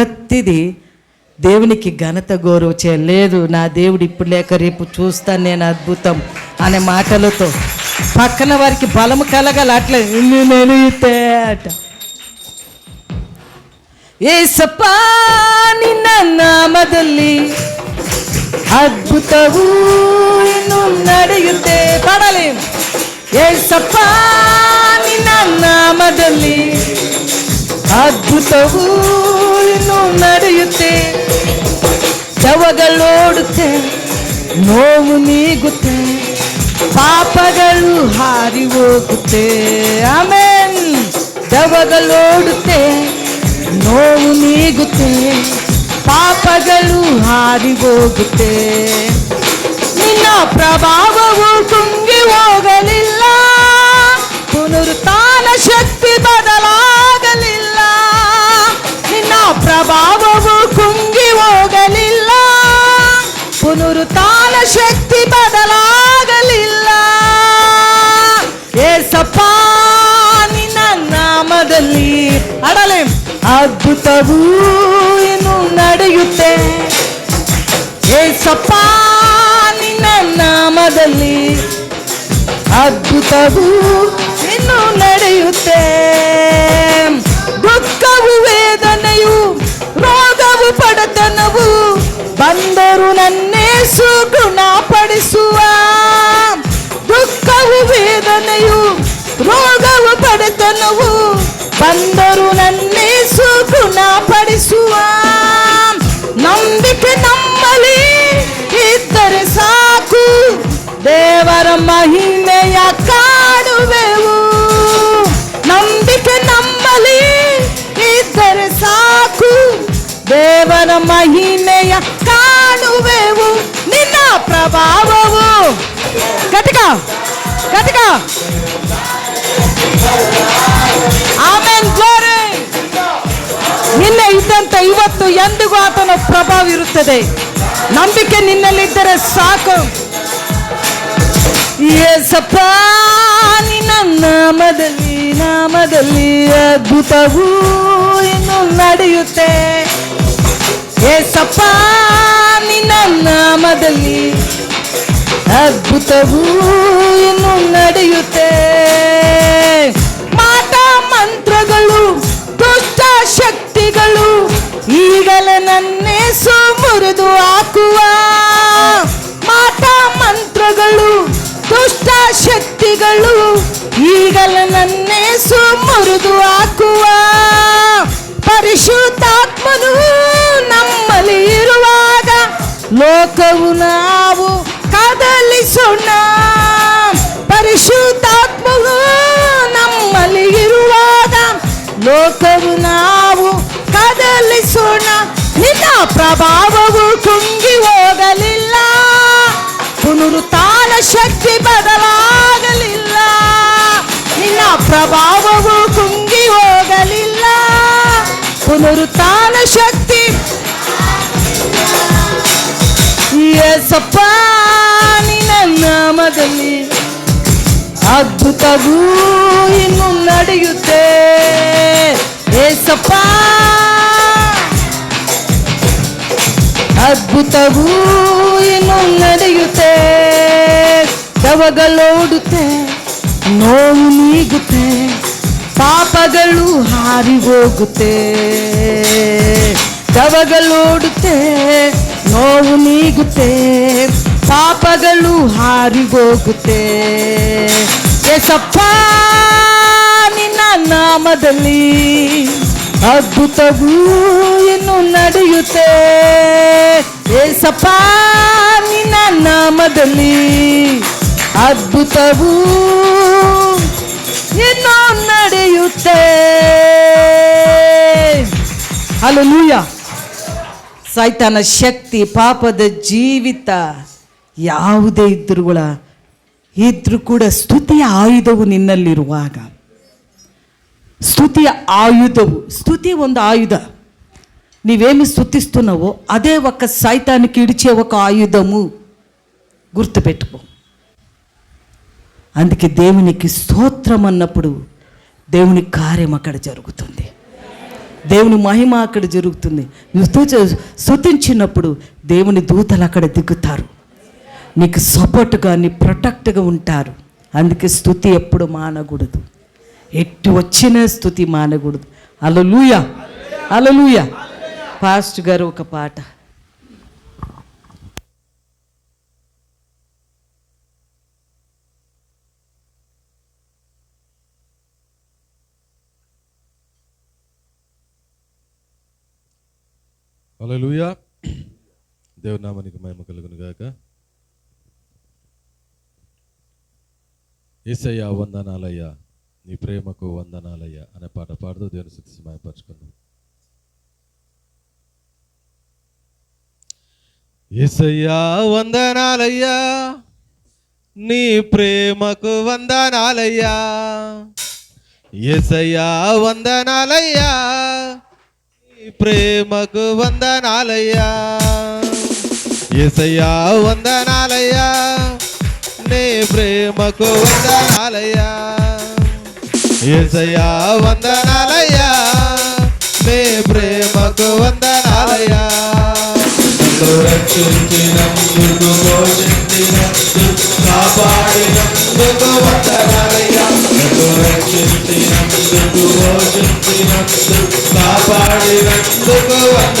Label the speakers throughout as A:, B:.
A: ప్రతిదీ దేవునికి ఘనత గౌరవ చేయలేదు నా దేవుడు ఇప్పుడు లేక రేపు చూస్తాను నేను అద్భుతం అనే మాటలతో పక్కన వారికి బలము కలగాలి అట్లా ఇన్ని నేను ఇతే అట ಏಸಪ್ಪ ನಿನ್ನ ನಾಮದಲ್ಲಿ ಅದ್ಭುತವೂ ಇನ್ನು ನಡೆಯುತ್ತೆ ಪಾಡಲಿ ಏಸಪ್ಪ ನಿನ್ನ ನಾಮದಲ್ಲಿ ಅದ್ಭುತವೂ ನಡೆಯುತ್ತೆ. ಶವಗಳೋಡುತ್ತೆ ನೋವು ನೀಗುತ್ತೆ. ಪಾಪಗಳು ಹಾರಿ ಹೋಗುತ್ತೆ. ಆಮೇನ್. ದವಗಳೋಡುತ್ತೆ ನೋವು ನೀಗುತ್ತೆ. ಪಾಪಗಳು ಹಾರಿ ಹೋಗುತ್ತೆ. ನಿನ್ನ ಪ್ರಭಾವವು ಕುಂಗಿ ಹೋಗಲಿಲ್ಲ. ಪುನರುತ್ಥಾನ ಶಕ್ತಿ ನಿನ್ನ ಪ್ರಭಾವವು ಕುಂಗಿ ಹೋಗಲಿಲ್ಲ. ಪುನರುತ್ಥಾನ ಶಕ್ತಿ ಬದಲಾಗಲಿಲ್ಲ. ಏಸಪ್ಪ, ನಿನ್ನ ನಾಮದಲ್ಲಿ ಅಡಲೆ. ಅದ್ಭುತವೂ ಇನ್ನು ನಡೆಯುತ್ತೆ. ಏಸಪ್ಪ, ನಿನ್ನ ನಾಮದಲ್ಲಿ ಅದ್ಭುತವೂ ಇನ್ನು ನಡೆಯುತ್ತೆ. ರೋಗವು ಪಡತನವು ಬಂದರು ನನ್ನೇಸು ಗುಣಪಡಿಸುವ ನಂಬಿಕೆ ನಮ್ಮಲ್ಲಿ ಇದ್ದರೆ ಸಾಕು ದೇವರ ಮಹಿಮೆಯ ಕಾಣುವೆವು ನಂಬಿಕೆ ನಮ್ಮಲ್ಲಿ ಇದ್ದರೆ ಸಾಕು ದೇವರ ಮಹಿಮೆಯ ಕಾಣುವೆವು ನಿನ್ನ ಪ್ರಭಾವವು ಗತಿಕ ಗತಿಕ ಇದ್ದಂತೆ ಇವತ್ತು ಎಂದಿಗೂ ಆತನ ಪ್ರಭಾವ ಇರುತ್ತದೆ ನಂಬಿಕೆ ನಿನ್ನಲ್ಲಿದ್ದರೆ ಸಾಕು. ಎಸಪ್ಪ ನಿನ್ನ ನಾಮದಲ್ಲಿ ನಾಮದಲ್ಲಿ ಅದ್ಭುತವೂ ಇನ್ನು ನಡೆಯುತ್ತೆ. ಏಸಪ್ಪ, ನಿನ್ನ ನಾಮದಲ್ಲಿ ಅದ್ಭುತವೂ ಇನ್ನು ನಡೆಯುತ್ತೆ. ಈಗಲೇ ನನ್ನೇಸು ಮುರಿದು ಹಾಕುವ ಮಾಟ ಮಂತ್ರಗಳು, ದುಷ್ಟ ಶಕ್ತಿಗಳು, ಈಗಲೇ ನನ್ನೇಸು ಮುರಿದು ಹಾಕುವ ಪರಿಶುದ್ಧಾತ್ಮನು ನಮ್ಮಲ್ಲಿ ಇರುವಾಗ ಲೋಕವು ನಾವು ಕದಲಿಸೋಣ. ಪರಿಶುದ್ಧಾತ್ಮವು ನಮ್ಮಲ್ಲಿ ಇರುವಾಗ ಲೋಕವು ನಾವು ನಿನ್ನ ಪ್ರಭಾವವು ಕುಂಗಿ ಹೋಗಲಿಲ್ಲ. ಪುನರುತ್ಥಾನ ಶಕ್ತಿ ಬದಲಾಗಲಿಲ್ಲ. ನಿನ್ನ ಪ್ರಭಾವವು ಕುಂಗಿ ಹೋಗಲಿಲ್ಲ. ಪುನರುತ್ಥಾನ ಶಕ್ತಿ ಏಸಪ್ಪ ನಿನ್ನ ನಾಮದಲ್ಲಿ ಅದ್ಭುತವೂ ಇನ್ನು ನಡೆಯುತ್ತೆ ಏಸಪ್ಪ ಅದ್ಭುತವೂ ಇನ್ನು ನಡೆಯುತ್ತೆ. ದವಗಳೋಡುತ್ತೆ, ನೋವು ನೀಗುತ್ತೆ, ಪಾಪಗಳು ಹಾರಿ ಹೋಗುತ್ತೆ. ದವಗಳೋಡುತ್ತೆ, ನೋವು ನೀಗುತ್ತೆ, ಪಾಪಗಳು ಹಾರಿ ಹೋಗುತ್ತೆ. ಎಸಪ್ಪ ನಿನ್ನ ನಾಮದಲ್ಲಿ ಅದ್ಭುತವೂ ಇನ್ನು ನಡೆಯುತ್ತೆ. ಏಸಪ್ಪ, ನಿನ್ನ ನಾಮದಲ್ಲಿ ಅದ್ಭುತವೂ ಇನ್ನು ನಡೆಯುತ್ತೆ. ಹಲಲೂಯ ಸೈತಾನ ಶಕ್ತಿ, ಪಾಪದ ಜೀವಿತ, ಯಾವುದೇ ಇದ್ರುಗಳ ಇದ್ರೂ ಕೂಡ ಸ್ತುತಿಯ ಆಯುಧವು ನಿನ್ನಲ್ಲಿರುವಾಗ. స్థుతి ఆయుధవు. స్థుతి ఉంది ఆయుధ. నీవేమి స్థుతిస్తున్నావో అదే ఒక సైతానికి ఇడిచే ఒక ఆయుధము. గుర్తుపెట్టుకో. అందుకే దేవునికి స్తోత్రం అన్నప్పుడు దేవుని కార్యం అక్కడ జరుగుతుంది.
B: దేవుని మహిమ అక్కడ జరుగుతుంది. స్థుతించినప్పుడు దేవుని దూతలు అక్కడ దిగుతారు. నీకు సపోర్ట్గా నీ ప్రొటెక్ట్గా ఉంటారు. అందుకే స్థుతి ఎప్పుడు మానకూడదు. ఎట్టి వచ్చిన స్థుతి మానకూడదు. అలలుయ అలలుయ పాస్ట్ గారు ఒక పాట.
C: హల్లెలూయా. దేవునామానికి మహిమ కలుగును గాక. ఏసయ్యా వందనాలయ్యా. నీ ప్రేమకు వందనాలయ్యా అనే పాట పాడుతూ దేవుని స్థితి సమాయపరచుకుందాం ఏసయ్యా వందనాలయ్యా. నీ ప్రేమకు వందనాలయ్యా. ఏసయ్యా వందనాలయ్యా. నీ ప్రేమకు వందనాలయ్యా. ఏసయ్యా వందనాలయ్యా. నీ ప్రేమకు వందనాలయ్యా. ఏసయ్యా వందనాలయ్యా. నీ ప్రేమకు వందనాలయ్యా. రక్షించినందుకు పోషించినందుకు కాపాడినందుకు వందనాలయ్యా. రక్షించినందుకు పోషించినందుకు కాపాడినందుకు వందనాలయ్యా.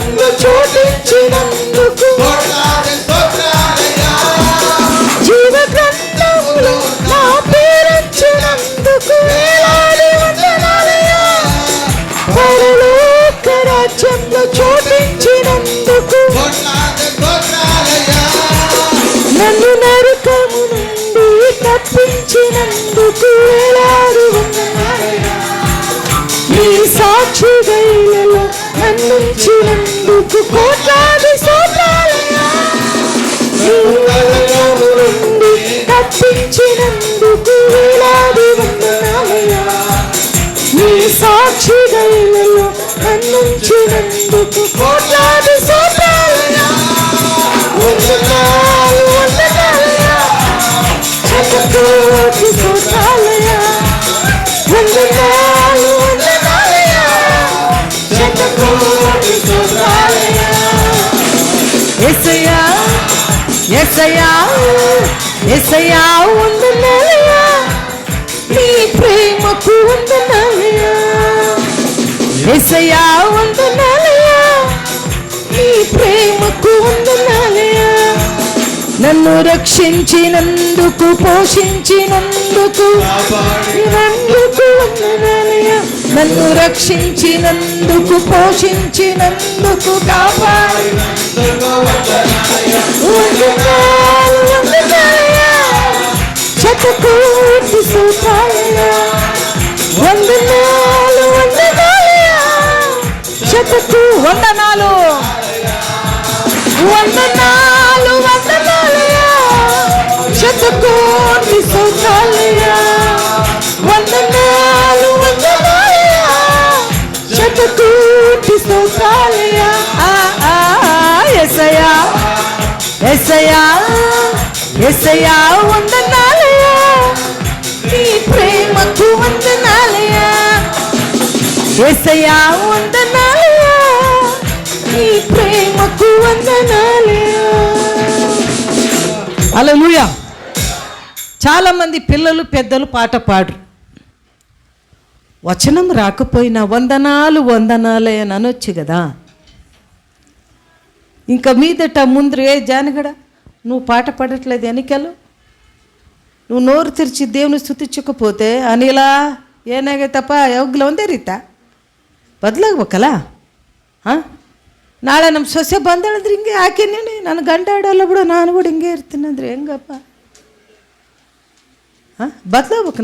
A: రాజ్యంలో చోటించినందుకు. జీవ గ్రంథములో నా పరలోక రాజ్యంలో చోటించినందుకు. నన్ను నరకము నుండి తప్పించినందుకు. వందనాలయ్యా. నీ నన్నుంచినందుకు కోట్లాది స్తోత్రాలయ్యా నుండి తప్పించినందుకు వేలాది వందనాలయ్యా. నీ సాక్షి నన్నుంచినందుకు కోట్లాది
B: ఎసయ్యా ఎసయ్యా ఎసయ్యా
A: వందనాలయ్యా నీ ప్రేమకు వందనాలయ్యా
B: ఎసయ్యా
A: వందనాలయ్యా నీ ప్రేమకు వందనాలయ్యా నన్ను రక్షించినందుకు పోషించినందుకు
D: నందుకు వందనాలయ్యా
A: నన్ను రక్షించినందుకు పోషించినందుకు కాపాడి.
D: వందనాలు శతకోటి స్తోత్రాలయ్యా వందనాలు వందనాలయ్యా. శతకు
A: వందనాలు.
D: వందనాలు వందనాలయ్యా. శతకోటి శతకోటి స్తోత్రాలయ్యా
A: ఆ, ఆ, ఆ, ఎసయ్యా ఎసయ్యా ఎసయ్యా వందనాలయ్యా.
D: నీ ప్రేమకు వందనాలయ్యా.
A: ఎసయ్యా
D: వందనాలయ్యా. నీ ప్రేమకు వందనాలయ్యా.
A: అలా చాలా మంది పిల్లలు పెద్దలు పాట పాడరు. వచనం రాకపోయినా వందనాలు వందనాలే అని అనొచ్చు కదా ఇంకా మీదట ముందు ఏ జానగడ నువ్వు పాట పాడట్లేదు ఎన్నికలు నువ్వు నోరు తెరిచి దేవుని స్థుతించకపోతే అనిలా ಏನಾಗೆ ತಪ್ಪ ಯಾವಾಗಲೂ ಒಂದೇ ರೀತ ಬದಲಾಗ್ಬೇಕಲ್ಲ ಹಾಂ ನಾಳೆ ನಮ್ಮ ಸೊಸೆ ಬಂದಾಳಂದ್ರೆ ಹಿಂಗೆ ಹಾಕಿನಿ ನನ್ನ ಗಂಡ ಆಡಲ್ಲ ಬಿಡು ನಾನು ಕೂಡ ಹಿಂಗೆ ಇರ್ತೀನಿ ಅಂದ್ರೆ ಹೆಂಗಪ್ಪ ಹಾಂ ಬದಲಾಗ್ಬೇಕು ನಾವು